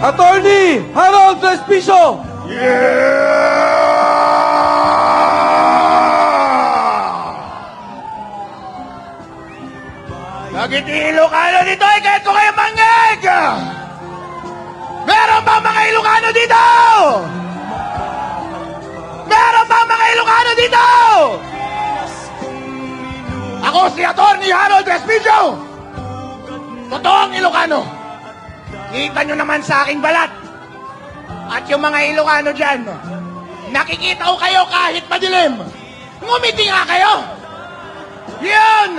Attorney Harold Respicio! Bakit Ilocano dito ay kahit ko kayo mangig? Meron ba mga Ilocano dito? Meron ba mga Ilocano dito? Ako si Atty. Harold Respicio. Totoong Ilocano. Kita nyo naman sa aking balat. At yung mga Ilocano dyan, nakikita ko kayo kahit madilim. Ngumiti nga kayo. Yan!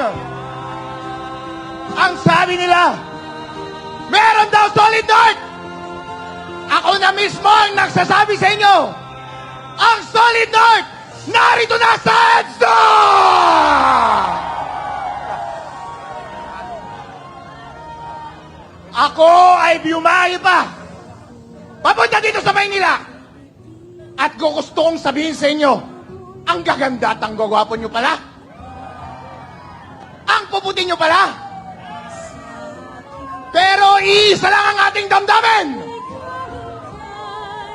Ang sabi nila, meron daw solid north! Ako na mismo ang nagsasabi sa inyo, ang solid north, narito na sa EDSA! Ako ay biumahe pa. Papunta dito sa Maynila. At gusto kong sabihin sa inyo, ang gaganda at ang gagwapo nyo pala. Ang puputi nyo pala. Pero iisa lang ang ating damdamin.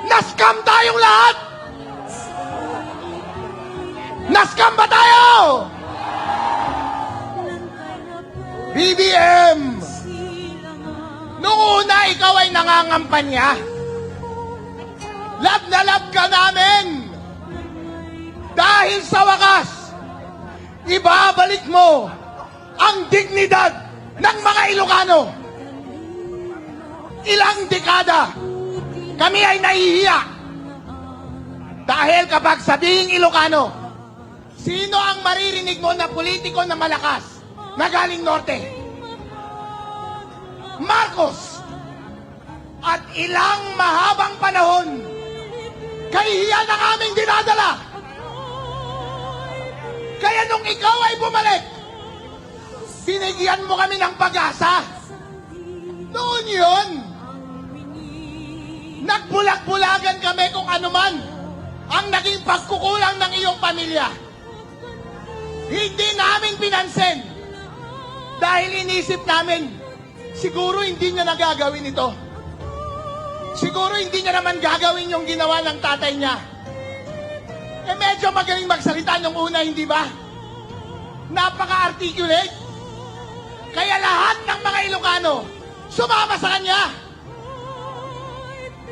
Naskam tayong lahat. Naskam ba tayo? BBM! Noong una, ikaw ay nangangampanya. Lab na lab ka namin. Dahil sa wakas, ibabalik mo ang dignidad ng mga Ilocano. Ilang dekada, kami ay nahihiya. Dahil kapag sabihing Ilocano, sino ang maririnig mo na politiko na malakas na galing Norte? Marcos! At ilang mahabang panahon, kahihiyan ang aming dinadala. Kaya nung ikaw ay bumalik, binigyan mo kami ng pag-asa. Noon yun, nagbulag-bulagan kami kung anuman ang naging pagkukulang ng iyong pamilya. Hindi namin pinansin dahil inisip namin, siguro hindi niya nagagawin ito. Siguro hindi niya naman gagawin yung ginawa ng tatay niya. Eh medyo magaling magsalita nung una, hindi ba? Napaka-articulate. Kaya lahat ng mga Ilocano, sumama sa kanya.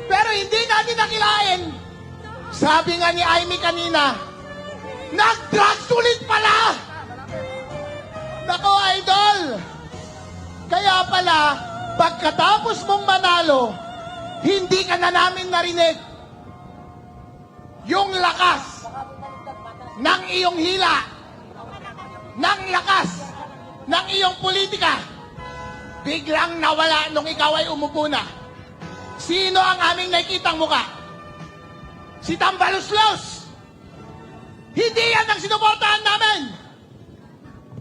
Pero hindi natin nakilain. Sabi nga ni Amy kanina, nag-drugs ulit pala! Pagkatapos mong manalo, hindi ka na namin narinig yung lakas ng iyong hila, ng lakas ng iyong politika, biglang nawala nung ikaw ay umupo na. Sino ang aming nakikitang muka? Si Tambaluslos! Hindi yan ang sinuportahan namin!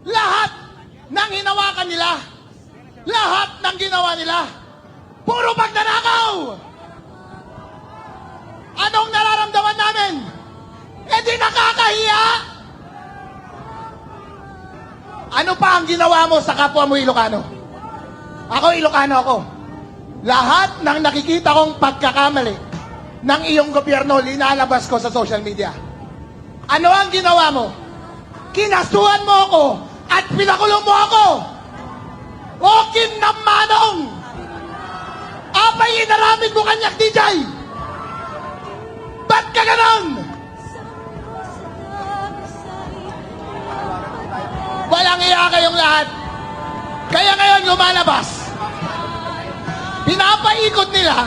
Lahat ng hinawakan nila, lahat ng ginawa nila, puro pagnanakaw! Anong nararamdaman namin? Eh di nakakahiya! Ano pa ang ginawa mo sa kapwa mo Ilocano? Ako Ilocano ako. Lahat ng nakikita kong pagkakamali ng iyong gobyerno, linalabas ko sa social media. Ano ang ginawa mo? Kinasuhan mo ako at pinakulong mo ako! O kinnamanong! Inaramid mo kanyak DJ! Ba't ka ganon? Walang iya kayong lahat. Kaya ngayon lumalabas. Pinapaikot nila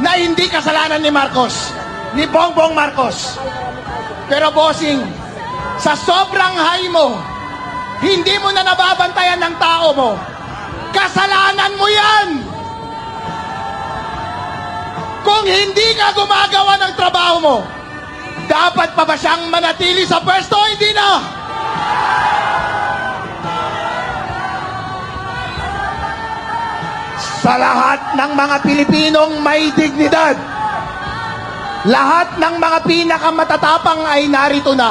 na hindi kasalanan ni Marcos, ni Bongbong Marcos. Pero bossing, sa sobrang high mo, hindi mo na nababantayan ng tao mo. Kasalanan mo yan! Kung hindi ka gumagawa ng trabaho mo, dapat pa ba siyang manatili sa pwesto? Hindi na! Sa lahat ng mga Pilipinong may dignidad, lahat ng mga pinakamatatapang ay narito na.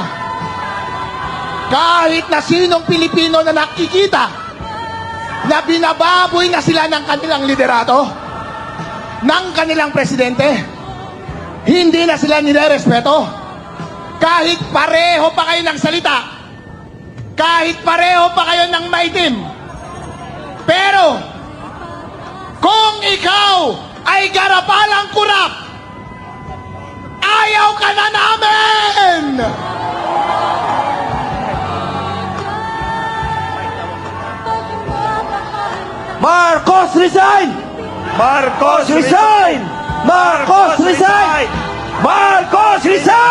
Kahit na sinong Pilipino na nakikita na binababoy na sila ng kanilang liderato, ng kanilang presidente. Hindi na sila nilerespeto. Kahit pareho pa kayo ng salita, kahit pareho pa kayo ng maitim, pero kung ikaw ay garapalang kurap, ayaw ka na namin! Marcos resign! Marcos resign! Marcos resign! Marcos resign!